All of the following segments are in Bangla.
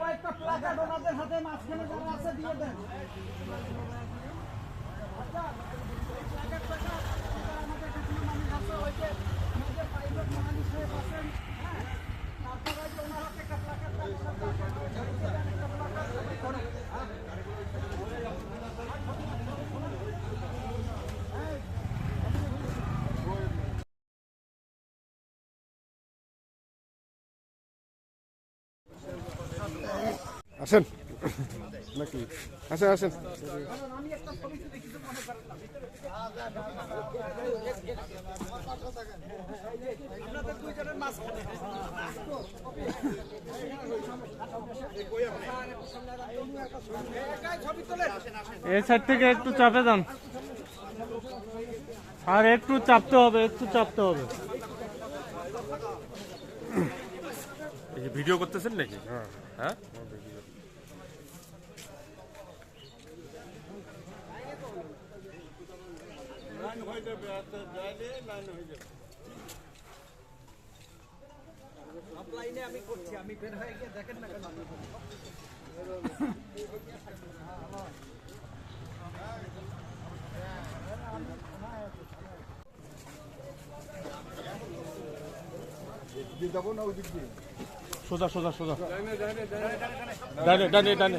কয়েকটা প্লাকার্ড ওনাদের হাতে দিয়ে এটা আমাদের কাছে মানুষ আছে, ওই যে আমাদের private মহালি সাহেব আছেন, হ্যাঁ? তারপরে ওই যে ওনার হাতে একটা প্লাকার্ড থাকে, ওনার প্লাকার্ড, ওই যে দেন একটা প্লাকার্ড, করো, হ্যাঁ? আসেন নাকি আসেন আসেন মনে এই সাইড থেকে একটু চাপে যান। আর একটু চাপতে হবে একটু চাপতে হবে। ভিডিও করতেছেন নাকি? হ্যাঁ? হ্যাঁ অফলাইনে আমি করছি আমি বের হয়ে গিয়ে দেখেন না কেন আমি করছি। সোজা সোজা সোজা। ডানে ডানে ডানে।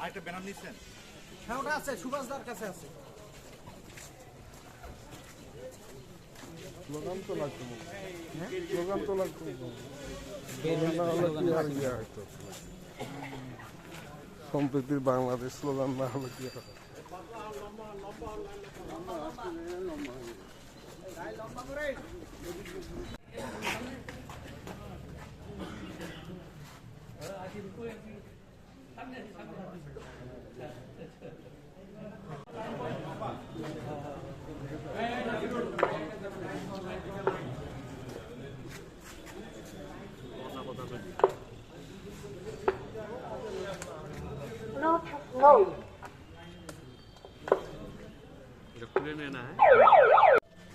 আরেকটা ব্যানার নিচ্ছেন। হ্যাঁ ওটা আছে সুভাষদার কাছে আছে। স্লোগান তো লাগতো স্লোগান তো লাগতো সম্প্রীতির বাংলাদেশ স্লোগান না হলে কি? এটা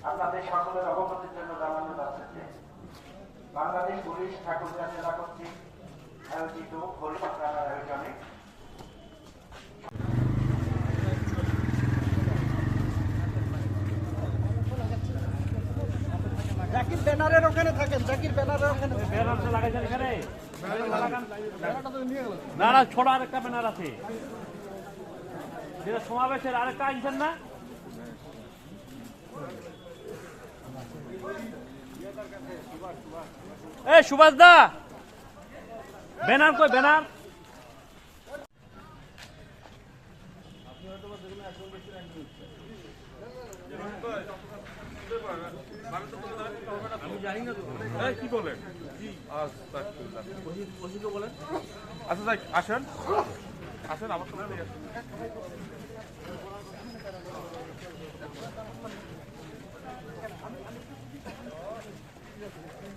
আপনাদের সকলের অবগতির জন্য জানানো যাচ্ছে যে বাংলাদেশ পুলিশ ঠাকুরগাঁ জেলা কর্তৃক আয়োজিত আয়োজনে জাকির ব্যানারের ওখানে থাকেন জাকির ব্যানারের ওখানে থাকেন। না না ছোট আরেকটা ব্যানার আছে। যেটা সমাবেশের আরেকটা আনছেন না? এ সুভাষ দা! ব্যানার কই ব্যানার? বলেন? আস্তাগফিরুল্লাহ। বলেন। আচ্ছা আসেন। আসেন আমার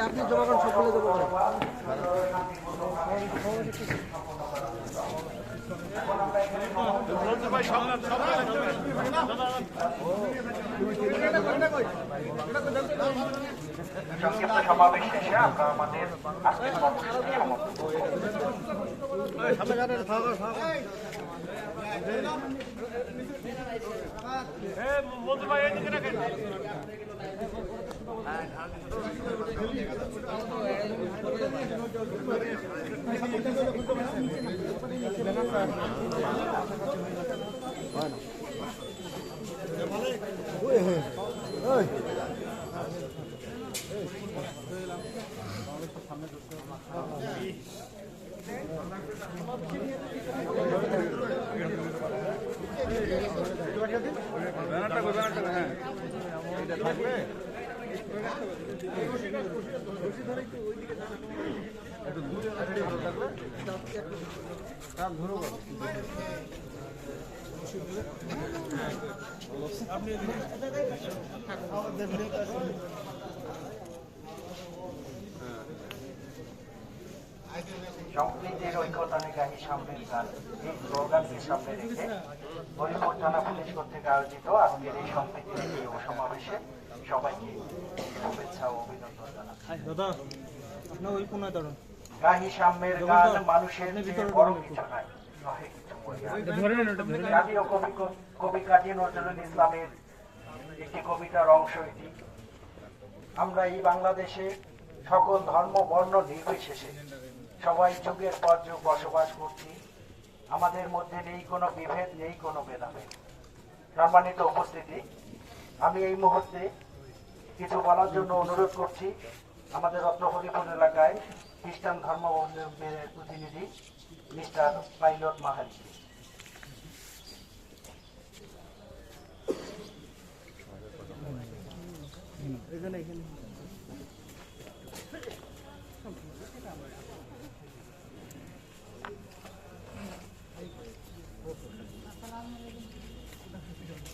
আপনি জমা করেন সকলে দেবো ভাই সামনে সংক্ষিপ্ত সমাবেশ শেষে আমরা আমাদের আজকের কর্মসূচি সমাপ্ত করব। মন্ত্রী ভাই এদিকে রাখেন ব্যানারটা কই ব্যানারটা হ্যাঁ এটা থাকবে একটু দূরে একটু ভালো থাকবে কাক ধরো সম্প্রীতির ঐক্যতা গাহি সামনের গান এই স্লোগানকে সামনে রেখে হরিপুর থানা পুলিশ কর্তৃক আয়োজিত আজকের এই সম্প্রীতির এই সমাবেশে সবাইকে শুভেচ্ছা ও অভিনন্দন জানাচ্ছি। গাহি সাম্যের গান মানুষের বড় কিছু মরিয়া। জাতীয় কবি কবি কাজী নজরুল ইসলামের একটি কবিতার অংশ এটি। আমরা এই বাংলাদেশে সকল ধর্ম বর্ণ নির্বিশেষে সবাই যুগের পর যুগ বসবাস করছি। আমাদের মধ্যে নেই কোনো বিভেদ, নেই কোনো ভেদাভেদ। সম্মানিত উপস্থিতি, আমি এই মুহূর্তে কিছু বলার জন্য অনুরোধ করছি। আমাদের রত্নহরিপুর এলাকায় খ্রিস্টান ধর্মাবলম্বীদের প্রতিনিধি মিস্টার পাইলট মাহারিকে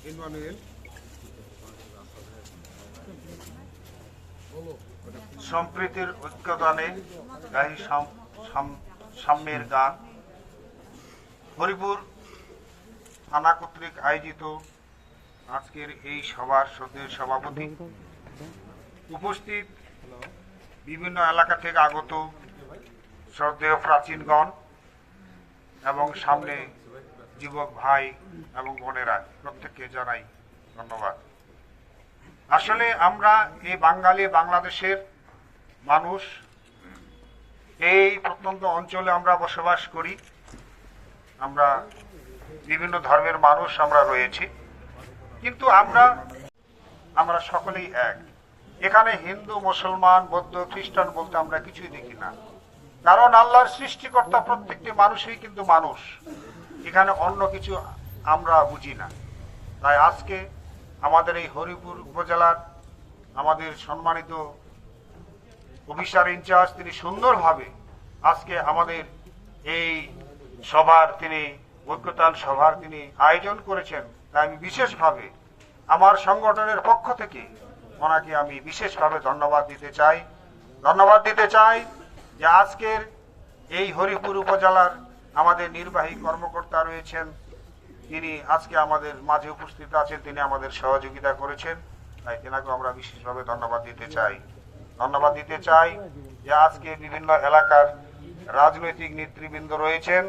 ইনমানুয়েল সম্প্রীতির ঐক্যদানে গাহি সাম- সাম- সাম্যের গান। হরিপুর থানা কর্তৃক আয়োজিত আজকের এই সভার সভাপতি। উপস্থিত বিভিন্ন এলাকা থেকে আগত শ্রদ্ধেয় প্রাচীনগণ এবং সামনে যুবক ভাই এবং বোনেরা, প্রত্যেককে জানাই ধন্যবাদ। আসলে আমরা এই বাঙালি বাংলাদেশের মানুষ, এই প্রত্যন্ত অঞ্চলে আমরা বসবাস করি। আমরা বিভিন্ন ধর্মের মানুষ আমরা রয়েছি। কিন্তু আমরা আমরা সকলেই এক। এখানে হিন্দু, মুসলমান, বৌদ্ধ, খ্রিস্টান বলতে আমরা কিছুই দেখি না। কারণ আল্লাহর সৃষ্টিকর্তা প্রত্যেকটি মানুষই কিন্তু মানুষ। এখানে অন্য কিছু আমরা বুঝি না। তাই আজকে আমাদের এই হরিপুর উপজেলার আমাদের সম্মানিত অফিসার ইনচার্জ, তিনি সুন্দরভাবে আজকে আমাদের এই সভার, তিনি ঐক্যতান সভার তিনি আয়োজন করেছেন। তাই আমি বিশেষভাবে আমার সংগঠনের পক্ষ থেকে ওনাকে আমি বিশেষভাবে ধন্যবাদ দিতে চাই। ধন্যবাদ দিতে চাই যে আজকের এই হরিপুর উপজেলার আমাদের নির্বাহী কর্মকর্তা রয়েছেন, তিনি আজকে আমাদের মাঝে উপস্থিত আছেন, তিনি আমাদের সহযোগিতা করেছেন। তাই তেনাকে আমরা বিশেষভাবে ধন্যবাদ দিতে চাই। ধন্যবাদ দিতে চাই যে আজকে বিভিন্ন এলাকার রাজনৈতিক নেতৃবৃন্দ রয়েছেন।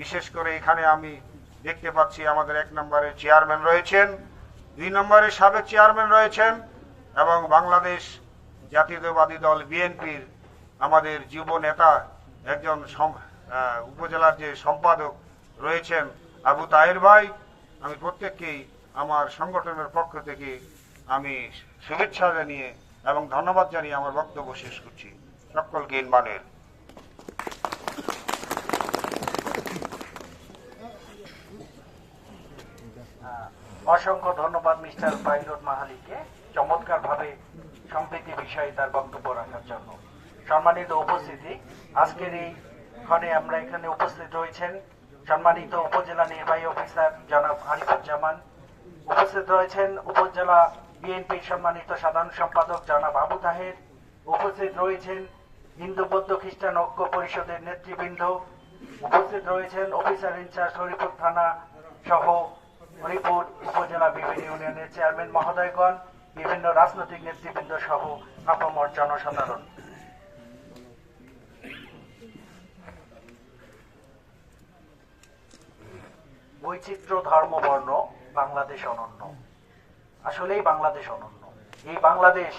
বিশেষ করে এখানে আমি দেখতে পাচ্ছি আমাদের এক নম্বরের চেয়ারম্যান রয়েছেন, দুই নম্বরের সাবেক চেয়ারম্যান রয়েছেন এবং বাংলাদেশ জাতীয়তাবাদী দল বিএনপির আমাদের যুব নেতা একজন উপজেলার যে সম্পাদক রয়েছেন আবু তাহের ভাই, আমি প্রত্যেককেই আমার সংগঠনের পক্ষ থেকে আমি শুভেচ্ছা জানিয়ে এবং ধন্যবাদ জানিয়ে আমার বক্তব্য শেষ করছি। সকল সকলকে ইনবানের অসংখ্য ধন্যবাদ মিস্টার পাইলট মাহালিকে চমৎকার ভাবে সম্প্রীতি বিষয়ে তার বক্তব্য রাখার জন্য। সম্মানিত উপস্থিতি, আজকের এই ক্ষণে আমরা এখানে উপস্থিত রয়েছেন সম্মানিত উপজেলা নির্বাহী অফিসার জনাব আরিফুজ্জামান উপস্থিত রয়েছেন উপজেলা বিএনপির সম্মানিত সাধারণ সম্পাদক জনাব আবু তাহের। উপস্থিত রয়েছেন হিন্দু বৌদ্ধ খ্রিস্টান ঐক্য পরিষদের নেতৃবৃন্দ। উপস্থিত রয়েছেন অফিসার ইনচার্জ হরিপুর থানা সহ হরিপুর উপজেলা বিভিন্ন ইউনিয়নের চেয়ারম্যান মহোদয়গণ, বিভিন্ন রাজনৈতিক নেতৃবৃন্দ সহ আপামর জনসাধারণ। বৈচিত্র্য ধর্ম বর্ণ বাংলাদেশ অনন্য। আসলেই বাংলাদেশ অনন্য। এই বাংলাদেশ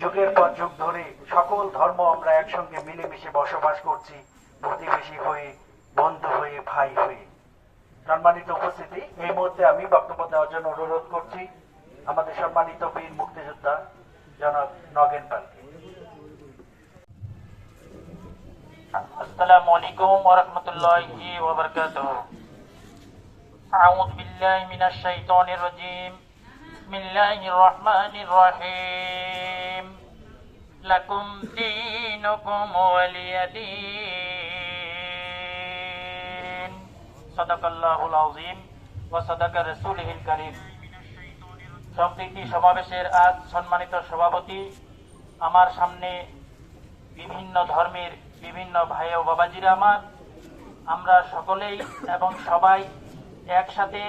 যুগের পর যুগ ধরে সকল ধর্ম আমরা একসঙ্গে মিলেমিশে বসবাস করছি, প্রতিবেশী হয়ে, বন্ধু হয়ে, ভাই হয়ে। সম্মানিত উপস্থিতি, এই মুহূর্তে আমি বক্তব্য দেওয়ার জন্য অনুরোধ করছি আমাদের সম্মানিত বীর মুক্তিযোদ্ধা জনাব নগেন পালকে। আসসালামু আলাইকুম ওয়া রাহমাতুল্লাহি ওয়া বারাকাতুহু। أعوذ بالله من الشيطان الرجيم بسم الله الرحمن الرحيم لكم دينكم ولي دين صدق الله العظيم وصدق رسوله الكريم সম্প্রীতি সমাবেশের আজ সম্মানিত সভাপতি আমার সামনে বিভিন্ন ধর্মের বিভিন্ন ভাই ও বাবাজিরা আমার আমরা সকলেই এবং সবাই একসাথে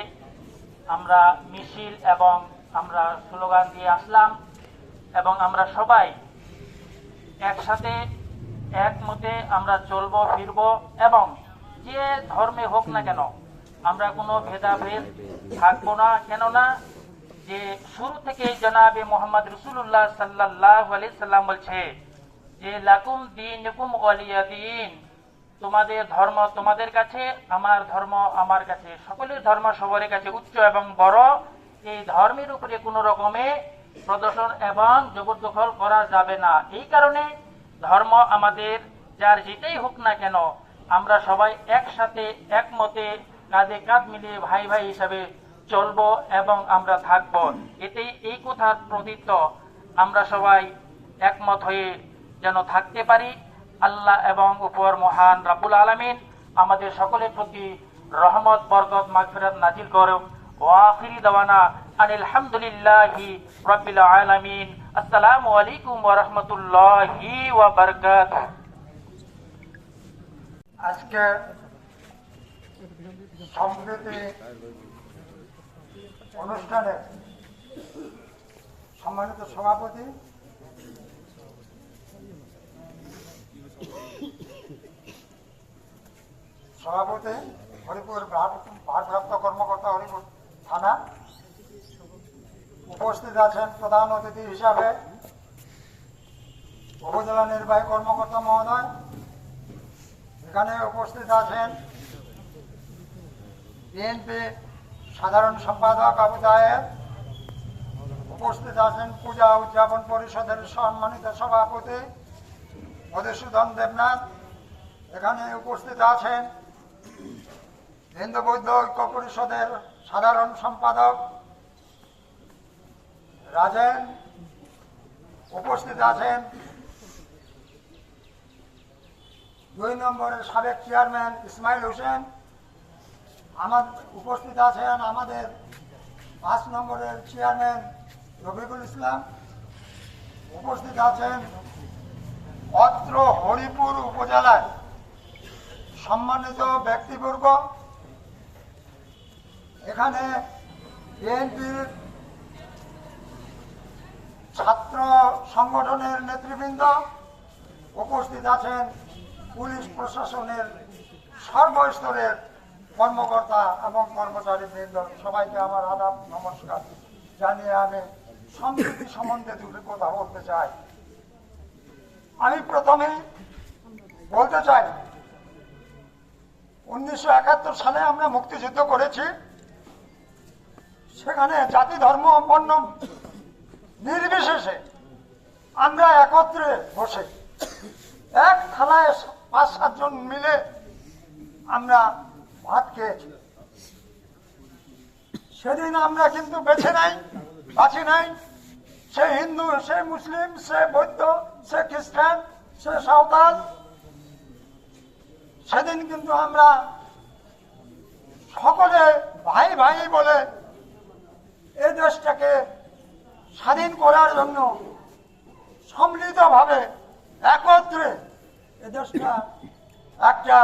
আমরা মিছিল এবং আমরা স্লোগান দিয়ে আসলাম এবং আমরা সবাই একসাথে একমতে আমরা চলবো, ফিরবো এবং যে ধর্মে হোক না কেন আমরা কোনো ভেদাভেদ থাকব না। কেননা যে শুরু থেকে জনাবে মোহাম্মদ রসুল্লাহ সাল্লাহ আলি সাল্লাম বলছে যে, লাকুম দিন দিন। তোমাদের ধর্ম তোমাদের কাছে, আমার ধর্ম আমার কাছে। সকলের ধর্ম সবার কাছে উচ্চ এবং বড়। এই ধর্মের উপরে কোনো রকমে প্রদর্শন এবং জবরদখল করা যাবে না। এই কারণে ধর্ম আমাদের, যার যেটাই হোক না কেন, আমরা সবাই একসাথে, একমতে, কাঁধে কাঁধ মিলিয়ে ভাই ভাই হিসাবে চলব এবং আমরা থাকব। এতে এই কথার প্রতীত। আমরা সবাই একমত হয়ে যেন থাকতে পারি। আল্লাহ এবং উপর মহান রাবুল আলমিন আমাদের সকলের প্রতি রহমত, বরকত, মাগফিরাত নাজিল করুক। ওয়াখিরি দাওয়ানা আনিল হামদুলিল্লাহি রাব্বিল আলামিন। আসসালামু আলাইকুম ওয়া রাহমাতুল্লাহি ওয়া বারাকাতুহু। আজকে সম্প্রীতি অনুষ্ঠানে সম্মানিত সভাপতি সভাপতি, হরিপুর ভারপ্রাপ্ত কর্মকর্তা হরিপুর থানা। উপস্থিত আছেন প্রধান অতিথি হিসাবে উপজেলা নির্বাহী কর্মকর্তা মহোদয়। এখানে উপস্থিত আছেন বিএনপি সাধারণ সম্পাদক আবু জাহেদ। উপস্থিত আছেন পূজা উদযাপন পরিষদের সম্মানিত সভাপতি মধুসূদন দেবনাথ এখানে উপস্থিত আছেন হিন্দু বৌদ্ধ ঐক্য পরিষদের সাধারণ সম্পাদক রাজেন। উপস্থিত আছেন দুই নম্বরের সাবেক চেয়ারম্যান ইসমাইল হোসেন। আমার উপস্থিত আছেন আমাদের পাঁচ নম্বরের চেয়ারম্যান রফিকুল ইসলাম। উপস্থিত আছেন অত্র হরিপুর উপজেলায় সম্মানিত ব্যক্তিবর্গ, এখানে বিএনপির ছাত্র সংগঠনের নেতৃবৃন্দ উপস্থিত আছেন পুলিশ প্রশাসনের সর্বস্তরের কর্মকর্তা এবং কর্মচারী বৃন্দ সবাইকে আমার আদাব, নমস্কার। জানিয়ে আমি সম্প্রীতি সম্বন্ধে দুটি কথা বলতে চাই। আমি প্রথমেই বলতে চাই, উনিশশো একাত্তর সালে আমরা মুক্তিযুদ্ধ করেছি। সেখানে জাতি, ধর্ম, বর্ণ নির্বিশেষে আমরা একত্রে বসে এক থালায় পাঁচ সাতজন মিলে আমরা ভাত খেয়েছি। সেদিন আমরা কিন্তু বেছে নাই, বাছি নাই। সে হিন্দু, সে মুসলিম, সে বৌদ্ধ সে খ্রিস্টান সে সাঁওতাল সেদিন কিন্তু আমরা সকলে ভাই ভাই বলে এ দেশটাকে স্বাধীন করার জন্য সম্মিলিতভাবে একত্রে এ দেশটা একটা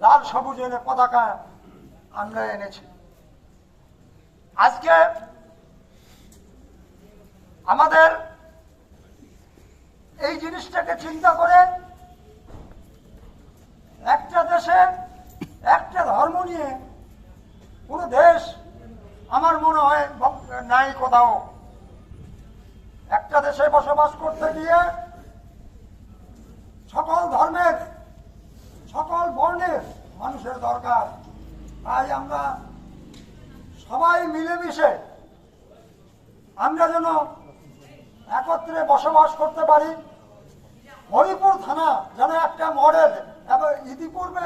লাল সবুজের পতাকা আমরা এনেছি। আজকে আমাদের এই জিনিসটাকে চিন্তা করে একটা দেশে একটা ধর্ম নিয়ে কোনো দেশ আমার মনে হয় নাই কোথাও। একটা দেশে বসবাস করতে গিয়ে সকল ধর্মের, সকল বর্ণের মানুষের দরকার। তাই আমরা সবাই মিলেমিশে আমরা যেন একত্রে বসবাস করতে পারি। হরিপুর থানা যেন একটা মডেল এবং ইতিপূর্বে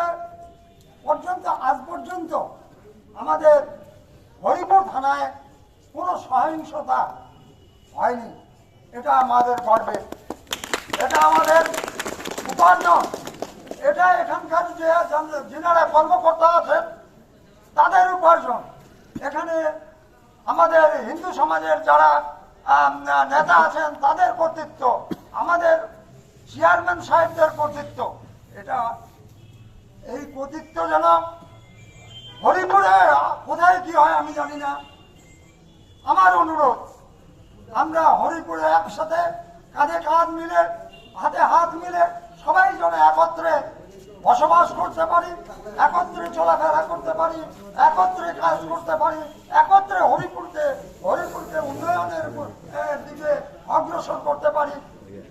পর্যন্ত, আজ পর্যন্ত আমাদের হরিপুর থানায় কোনো সহিংসতা হয়নি। এটা আমাদের গর্বের এটা আমাদের উপার্জন এটা এখানকার যে যান- যিনারা কর্মকর্তা আছেন, তাদের উপার্জন। এখানে আমাদের হিন্দু সমাজের যারা নেতা আছেন, তাদের কর্তৃত্ব, আমাদের চেয়ারম্যান সাহেবদের কর্তৃত্ব। এটা এই কর্তৃত্ব যেন হরিপুরে, কোথায় কি হয় আমি জানি না। আমার অনুরোধ, আমরা হরিপুরে একসাথে কাঁধে কাঁধ মিলে, হাতে হাত মিলে সবাই যেন একত্রে বসবাস করতে পারি, একত্রে চলাফেরা করতে পারি, একত্রে কাজ করতে পারি, একত্রে হরিপুরকে হরিপুরকে উন্নয়নের দিকে অগ্রসর করতে পারি।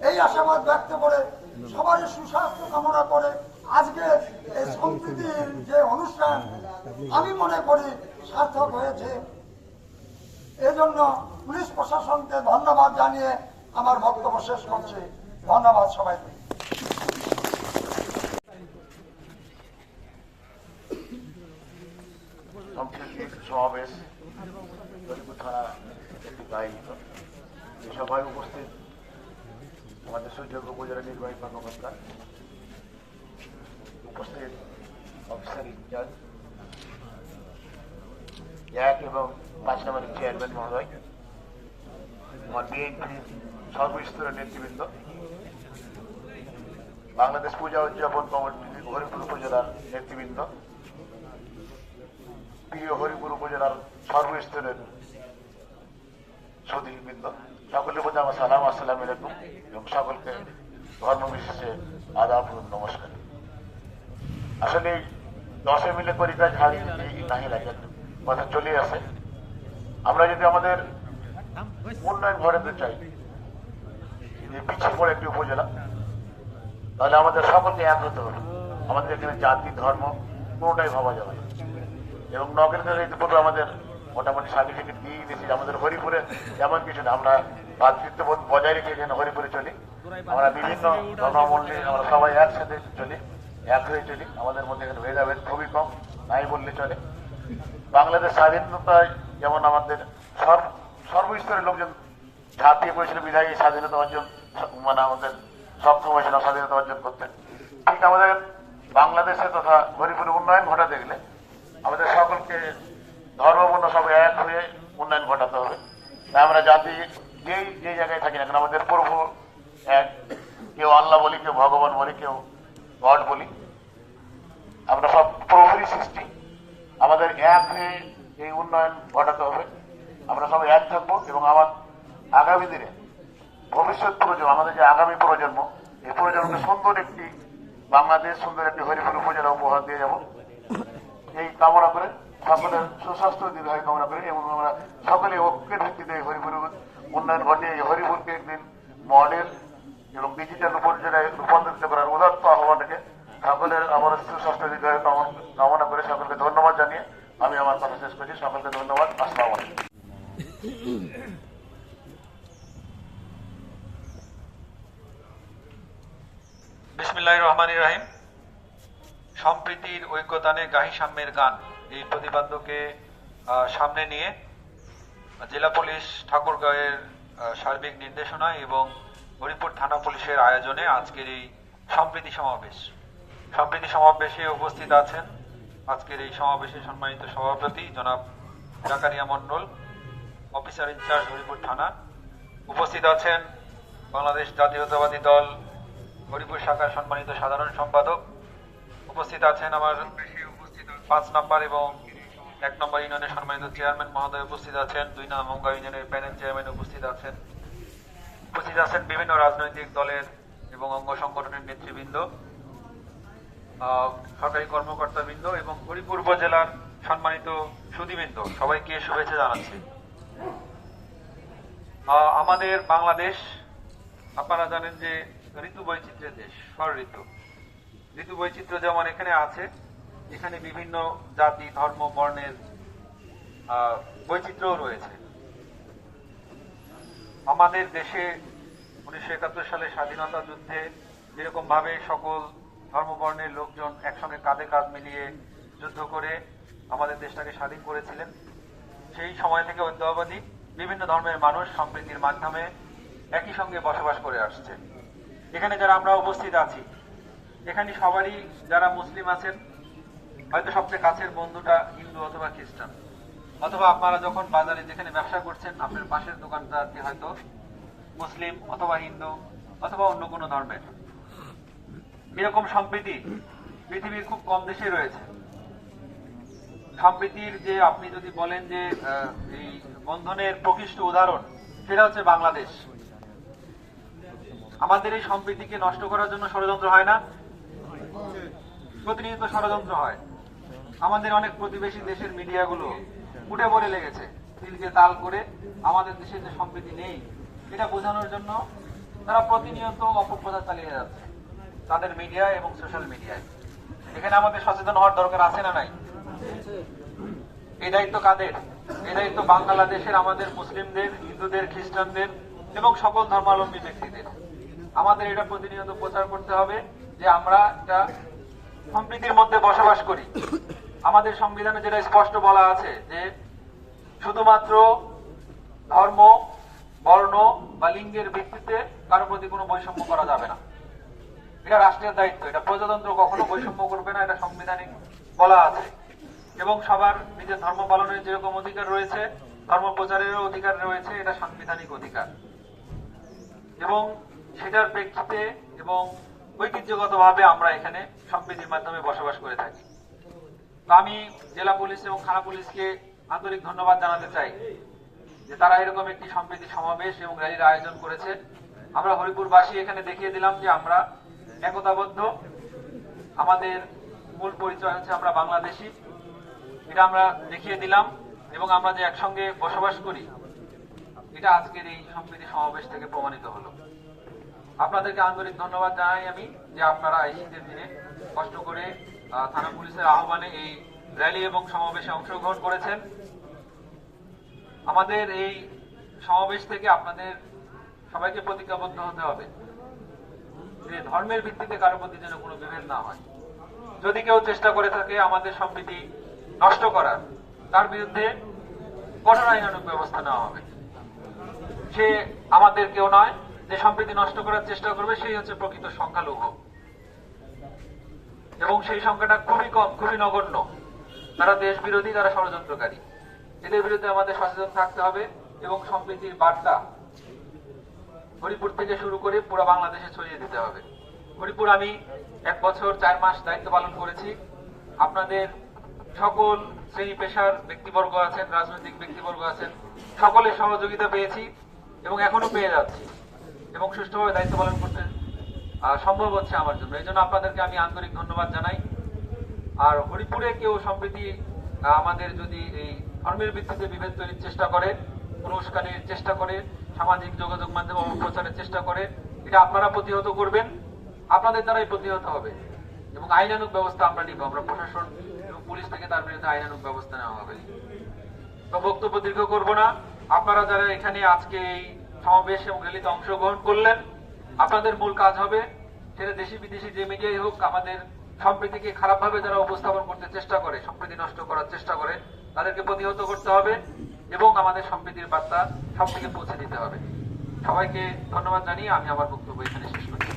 এই আশাবাদ ব্যক্ত করে সবারই সুস্বাস্থ্য কামনা করে আজকে এই সম্প্রীতির যে অনুষ্ঠান, আমি মনে করি সার্থক হয়েছে। এজন্য পুলিশ প্রশাসনকে ধন্যবাদ জানিয়ে আমার বক্তব্য শেষ করছি। ধন্যবাদ সবাইকে সম্প্রীতি সমাবেশ দলিপুর থানা একটি আয়োজিত এই সভায় উপস্থিত আমাদের সূর্যগ্র উপজেলা নির্বাহী কর্মকর্তা, উপস্থিত অফিসার ইনচার্জ, এক এবং পাঁচ নম্বরের চেয়ারম্যান মহোদয়, আমার বিএনপির সর্বস্তরের নেতৃবৃন্দ। বাংলাদেশ পূজা উদযাপন কমিটি হরিপুর উপজেলার নেতৃবৃন্দ। উপজেলার সর্বস্তরের সদীবৃন্দ সকলের প্রতি আমার সালাম, আসসালাম আলাইকুম। এবং সকলকে ধর্ম বিশেষে আদাব নমস্কার। আসলে দশে মিলে করি কাজ হারি নাহি লাগে। কথা চলে আসে। আমরা যদি আমাদের উন্নয়ন ঘটাতে চাই যে পিছিয়ে পড়ে একটি উপজেলা, তাহলে আমাদের সকলকে এক হতে হবে। আমাদের এখানে জাতি, ধর্ম, কোনোটাই ভাবা যাবে না। এবং নগরের ইতিপূর্বে আমাদের মোটামুটি সার্টিফিকেট দিয়ে দিয়েছি, আমাদের হরিপুরে এমন কিছু না, আমরা ভাতৃত্ববোধ বজায় রেখে এখানে হরিপুরে চলি। আমরা বিভিন্ন ধর্মাবলী আমরা সবাই একসাথে চলি এক হয়ে চলি। আমাদের মধ্যে এখানে ভেদাভেদ খুবই কম, নাই বললে চলে। বাংলাদেশ স্বাধীনতায় যেমন আমাদের সর্ব, সর্বস্তরের লোকজন ঝাঁপিয়ে পড়েছিল বিধায়ী স্বাধীনতা অর্জন মানে আমাদের সক্ষম হয়েছিল স্বাধীনতা অর্জন করতে ঠিক আমাদের বাংলাদেশে তথা হরিপুরে উন্নয়ন ঘটাতে গেলে আমাদের সকলকে ধর্মবর্ণ সবাই এক হয়ে উন্নয়ন ঘটাতে হবে। তাই আমরা জাতি যেই যে জায়গায় থাকি না কেন, আমাদের প্রভু এক, কেউ আল্লাহ বলি, কেউ ভগবান বলি, কেউ গড বলি। আমরা সব প্রভুরই সৃষ্টি। আমাদের এক হয়ে এই উন্নয়ন ঘটাতে হবে। আমরা সবাই এক থাকব এবং আমার আগামী দিনে ভবিষ্যৎ প্রজন্ম, আমাদের যে আগামী প্রজন্ম, এই প্রজন্মকে সুন্দর একটি বাংলাদেশ, সুন্দর একটি হরিপুর উপজেলা উপহার দিয়ে যাব। এই কামনা করে সকলের সুস্বাস্থ্য দীর্ঘায়ু কামনা করে এবং আমরা সকলে ঐক্যের ভিত্তিতে এই হরিপুর উন্নয়ন এই হরিপুরকে একদিন মডেল এবং ডিজিটাল উপজেলায় রূপান্তরিত করার উদাত্ত আহ্বান রেখে সকলের আমার সুস্বাস্থ্য দীর্ঘায়ু কামনা- করে সকলকে ধন্যবাদ জানিয়ে আমি আমার কথা শেষ করছি। সকলকে ধন্যবাদ। আসসালামু আলাইকুম। বিসমিল্লাহ রহমান রাহিম। সম্প্রীতির ঐক্যতানে গাহি সাম্যের গান। এই প্রতিপাদ্যকে আহ, সামনে নিয়ে জেলা পুলিশ ঠাকুরগাঁওয়ের সার্বিক নির্দেশনা এবং হরিপুর থানা পুলিশের আয়োজনে আজকের এই সম্প্রীতি সমাবেশ। সম্প্রীতি সমাবেশে উপস্থিত আছেন আজকের এই সমাবেশে সম্মানিত সভাপতি জনাব জাকারিয়া মন্ডল অফিসার ইনচার্জ হরিপুর থানা। উপস্থিত আছেন বাংলাদেশ জাতীয়তাবাদী দল হরিপুর শাখার সম্মানিত সাধারণ সম্পাদক উপস্থিত আছেন আমার পাঁচ নম্বর এবং এক নম্বর ইউনিয়নের সম্মানিত চেয়ারম্যান মহোদয় উপস্থিত আছেন। দুই নম্বর ইউনিয়নের প্যানেল চেয়ারম্যান উপস্থিত আছেন। উপস্থিত আছেন বিভিন্ন রাজনৈতিক দলের এবং অঙ্গ সংগঠনের নেতৃবৃন্দ সরকারি কর্মকর্তাবৃন্দ এবং হরিপুর উপজেলার সম্মানিত সুদীবৃন্দ সবাইকে শুভেচ্ছা জানাচ্ছি। আমাদের বাংলাদেশ, আপনারা জানেন যে ঋতু বৈচিত্র্যের দেশ ষড় ঋতু ঋতু বৈচিত্র্য যেমন এখানে আছে এখানে বিভিন্ন জাতি ধর্ম বর্ণের আহ, বৈচিত্র্যও রয়েছে। আমাদের দেশে উনিশশো একাত্তর সালে স্বাধীনতা যুদ্ধে যেরকম ভাবে সকল ধর্মবর্ণের লোকজন একসঙ্গে কাঁধে কাঁধ মিলিয়ে যুদ্ধ করে আমাদের দেশটাকে স্বাধীন করেছিলেন সেই সময় থেকে অদ্যাবধি বিভিন্ন ধর্মের মানুষ সম্প্রীতির মাধ্যমে একই সঙ্গে বসবাস করে আসছে। এখানে যারা আমরা উপস্থিত আছি এখানে সবারই যারা মুসলিম আছেন, হয়তো সবচেয়ে কাছের বন্ধুটা হিন্দু অথবা খ্রিস্টান। অথবা আপনারা যখন বাজারে যেখানে ব্যবসা করছেন, আপনার পাশের দোকানদারটি হয়তো মুসলিম অথবা হিন্দু অথবা অন্য কোনো ধর্মের। এরকম সম্প্রীতি পৃথিবীর খুব কম দেশে রয়েছে। সম্প্রীতির যে আপনি যদি বলেন যে এই বন্ধনের প্রকৃষ্ট উদাহরণ, সেটা হচ্ছে বাংলাদেশ। আমাদের এই সম্প্রীতিকে নষ্ট করার জন্য ষড়যন্ত্র হয় না। প্রতিনিয়ত ষড়যন্ত্র হয়। আমাদের অনেক প্রতিবেশী দেশের মিডিয়াগুলো উঠে পড়ে লেগেছে দিলকে তাল করে আমাদের দেশে যে সম্প্রীতি নেই, এটা বোঝানোর জন্য তারা প্রতিনিয়ত অপপ্রচার চালিয়ে যাচ্ছে, তাদের মিডিয়া এবং সোশ্যাল মিডিয়ায়। এখানে আমাদের সচেতন হওয়ার দরকার আছে না নাই? এই দায়িত্ব কাদের? এই দায়িত্ব বাংলাদেশের, আমাদের মুসলিমদের, হিন্দুদের, খ্রিস্টানদের এবং সকল ধর্মাবলম্বী ব্যক্তিদের। আমাদের এটা প্রতিনিয়ত প্রচার করতে হবে। যে আমরা একটা সম্প্রীতির মধ্যে বসবাস করি। আমাদের সংবিধানে যেটা স্পষ্ট বলা আছে যে শুধুমাত্র ধর্ম, বর্ণ বা লিঙ্গের ভিত্তিতে কারও প্রতি কোনো বৈষম্য করা যাবে না। এটা রাষ্ট্রের দায়িত্ব, এটা প্রজাতন্ত্র কখনো বৈষম্য করবে না, এটা সংবিধানিক বলা আছে। এবং সবার নিজের ধর্ম পালনের যেরকম অধিকার রয়েছে, ধর্ম প্রচারেরও অধিকার রয়েছে, এটা সাংবিধানিক অধিকার। এবং সেটার প্রেক্ষিতে এবং ঐতিহ্যগতভাবে আমরা এখানে সম্প্রীতির মাধ্যমে বসবাস করে থাকি। তো আমি জেলা পুলিশ এবং থানা পুলিশকে আন্তরিক ধন্যবাদ জানাতে চাই যে তারা এরকম একটি সম্প্রীতি সমাবেশ এবং র্যালির আয়োজন করেছে আমরা হরিপুরবাসী এখানে দেখিয়ে দিলাম যে আমরা একতাবদ্ধ। আমাদের মূল পরিচয় হচ্ছে আমরা বাংলাদেশি। এটা আমরা দেখিয়ে দিলাম এবং আমরা যে একসঙ্গে বসবাস করি, এটা আজকের এই সম্প্রীতি সমাবেশ থেকে প্রমাণিত হলো। আপনাদেরকে আন্তরিক ধন্যবাদ জানাই আমি যে আপনারা এই শীতের দিনে কষ্ট করে থানা পুলিশের আহ্বানে এই র্যালি এবং সমাবেশে অংশগ্রহণ করেছেন। আমাদের এই সমাবেশ থেকে আপনাদের সবাইকে প্রতিজ্ঞাবদ্ধ হতে হবে যে ধর্মের ভিত্তিতে কারও প্রতি যেন কোনো বিভেদ না হয়। যদি কেউ চেষ্টা করে থাকে আমাদের সম্প্রীতি নষ্ট করার, তার বিরুদ্ধে কঠোর আইনানুগ ব্যবস্থা নেওয়া হবে। সে আমাদের কেউ নয়। যে সম্প্রীতি নষ্ট করার চেষ্টা করবে, সেই হচ্ছে প্রকৃত সংখ্যালঘু। এবং সেই সংখ্যাটা খুবই কম, খুবই নগণ্য। তারা দেশ বিরোধী তারা ষড়যন্ত্রকারী। এদের বিরুদ্ধে আমাদের সচেতন থাকতে হবে এবং সম্প্রীতির বার্তা হরিপুর থেকে শুরু করে পুরো বাংলাদেশে ছড়িয়ে দিতে হবে। হরিপুর, আমি এক বছর চার মাস দায়িত্ব পালন করেছি। আপনাদের সকল শ্রেণি পেশার ব্যক্তিবর্গ আছেন, রাজনৈতিক ব্যক্তিবর্গ আছেন, সকলের সহযোগিতা পেয়েছি এবং এখনও পেয়ে যাচ্ছি। এবং সুষ্ঠুভাবে দায়িত্ব পালন করতে সম্ভব হচ্ছে আমার জন্য। এই জন্য আপনাদেরকে আমি আন্তরিক ধন্যবাদ জানাই। আর হরিপুরে কেউ সম্প্রীতি আমাদের যদি এই ধর্মের ভিত্তিতে বিভেদ তৈরির চেষ্টা করে উস্কানির চেষ্টা করে, সামাজিক যোগাযোগ মাধ্যমে অপপ্রচারের চেষ্টা করে, এটা আপনারা প্রতিহত করবেন, আপনাদের দ্বারাই প্রতিহত হবে। এবং আইনানুগ ব্যবস্থা আমরা নিব, আমরা প্রশাসন এবং পুলিশ থেকে তার বিরুদ্ধে আইনানুগ ব্যবস্থা নেওয়া হবে। তো বক্তব্য দীর্ঘ করব না। আপনারা যারা এখানে আজকে এই সমাবেশ এবং র্যালিতে অংশগ্রহণ করলেন। আপনাদের মূল কাজ হবে সেটা দেশি বিদেশি যে মিডিয়াই হোক, আমাদের সম্প্রীতিকে খারাপভাবে যারা উপস্থাপন করতে চেষ্টা করে, সম্প্রীতি নষ্ট করার চেষ্টা করে, তাদেরকে প্রতিহত করতে হবে এবং আমাদের সম্প্রীতির বার্তা সব থেকে পৌঁছে দিতে হবে। সবাইকে ধন্যবাদ জানিয়ে আমি আমার বক্তব্য এখানে শেষ করছি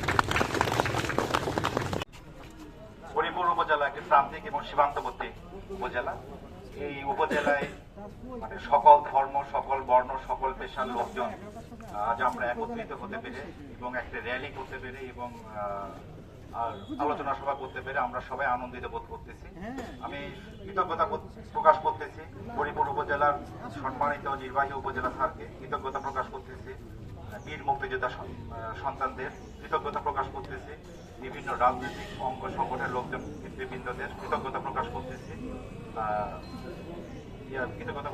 হরিপুর উপজেলা একটি প্রান্তিক এবং সীমান্তবর্তী উপজেলা। এই উপজেলায় মানে সকল ধর্ম, সকল বর্ণ, সকল পেশার লোকজন আজ আমরা একত্রিত হতে পেরে এবং একটা র্যালি করতে পেরে এবং আর আলোচনা সভা করতে পেরে আমরা সবাই আনন্দিত বোধ করতেছি। আমি কৃতজ্ঞতা প্রকাশ করতেছি। হরিপুর উপজেলার সম্মানিত নির্বাহী উপজেলা স্যারকে কৃতজ্ঞতা প্রকাশ করতেছি। বীর মুক্তিযোদ্ধা সন্তানদের কৃতজ্ঞতা প্রকাশ করতেছি। বিভিন্ন রাজনৈতিক অঙ্গ সংগঠনের লোকজন, নেতৃবৃন্দদের কৃতজ্ঞতা প্রকাশ করতেছি। কৃতজ্ঞতা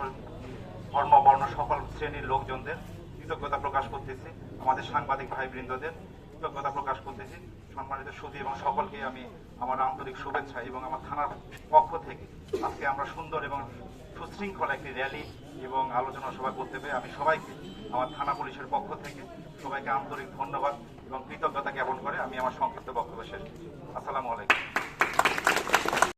ধর্ম বর্ণ সকল শ্রেণির লোকজনদের কৃতজ্ঞতা প্রকাশ করতেছি। আমাদের সাংবাদিক ভাই বৃন্দদের কৃতজ্ঞতা প্রকাশ করতেছি। সম্মানিত সুদী এবং সকলকে আমি আমার আন্তরিক শুভেচ্ছা এবং আমার থানার পক্ষ থেকে আজকে আমরা সুন্দর এবং সুশৃঙ্খল একটি র্যালি এবং আলোচনা সভা করতে পেরে আমি সবাইকে, আমার থানা পুলিশের পক্ষ থেকে সবাইকে আন্তরিক ধন্যবাদ এবং কৃতজ্ঞতা জ্ঞাপন করে আমি আমার সংক্ষিপ্ত বক্তব্য শেষ করছি। আসসালামু আলাইকুম।